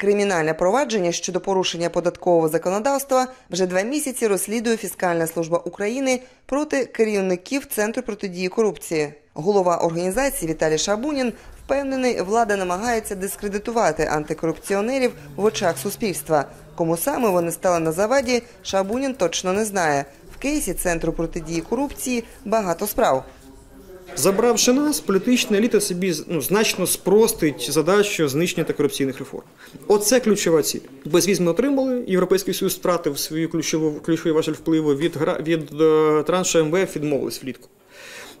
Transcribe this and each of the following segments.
Кримінальне провадження щодо порушення податкового законодавства вже два місяці розслідує Фіскальна служба України проти керівників Центру протидії корупції. Голова організації Віталій Шабунін впевнений, влада намагається дискредитувати антикорупціонерів в очах суспільства. Кому саме вони стали на заваді, Шабунін точно не знає. В кейсі Центру протидії корупції багато справ. Забравши нас, політична еліта собі ну, значно спростить задачу знищення та корупційних реформ. Оце ключова ціль. Безвіз ми отримали. Європейський Союз втратив свою ключову ключовий важель впливу від гра від е, траншу МВФ відмовились влітку.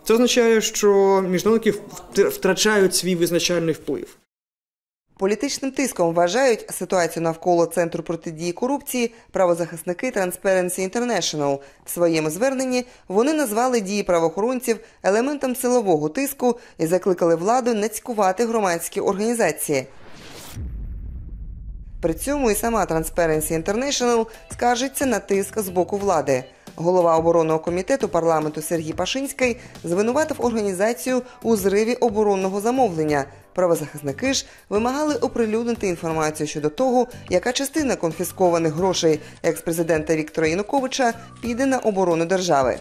Це означає, що міжнародники втр- втрачають свій визначальний вплив. Політичним тиском вважають ситуацію навколо центру протидії корупції правозахисники Transparency International. В своєму зверненні вони назвали дії правоохоронців елементом силового тиску і закликали владу не цькувати громадські організації. При цьому і сама Transparency International скаржиться на тиск з боку влади. Голова оборонного комітету парламенту Сергій Пашинський звинуватив організацію у зриві оборонного замовлення. Правозахисники ж вимагали оприлюднити інформацію щодо того, яка частина конфіскованих грошей екс-президента Віктора Януковича піде на оборону держави.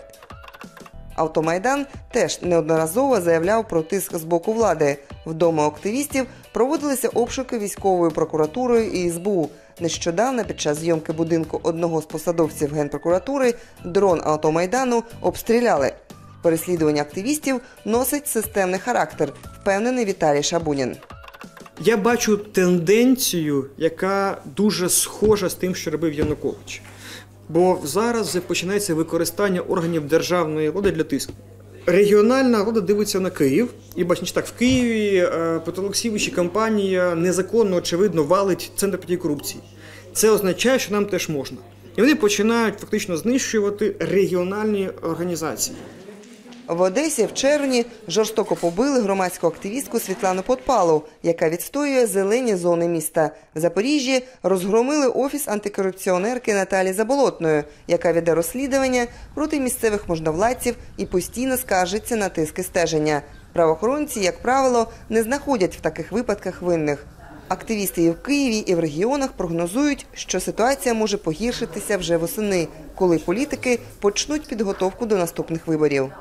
Автомайдан теж неодноразово заявляв про тиск з боку влади. Вдома активістів проводилися обшуки військовою прокуратурою і СБУ. Нещодавно під час зйомки будинку одного з посадовців генпрокуратури дрон автомайдану обстріляли. Переслідування активістів носить системний характер, впевнений Віталій Шабунін. Я бачу тенденцію, яка дуже схожа з тим, що робив Янукович. Бо зараз починається використання органів державної влади для тиску. Регіональна влада дивиться на Київ і бачить, так в Києві е, Петро Олексійович і компанія незаконно, очевидно, валить центр протидії корупції. Це означає, що нам теж можна. І вони починають фактично знищувати регіональні організації. В Одесі в червні жорстоко побили громадську активістку Світлану Подпалу, яка відстоює зелені зони міста. В Запоріжжі розгромили офіс антикорупціонерки Наталі Заболотної, яка веде розслідування проти місцевих можновладців і постійно скаржиться на тиски стеження. Правоохоронці, як правило, не знаходять в таких випадках винних. Активісти і в Києві, і в регіонах прогнозують, що ситуація може погіршитися вже восени, коли політики почнуть підготовку до наступних виборів.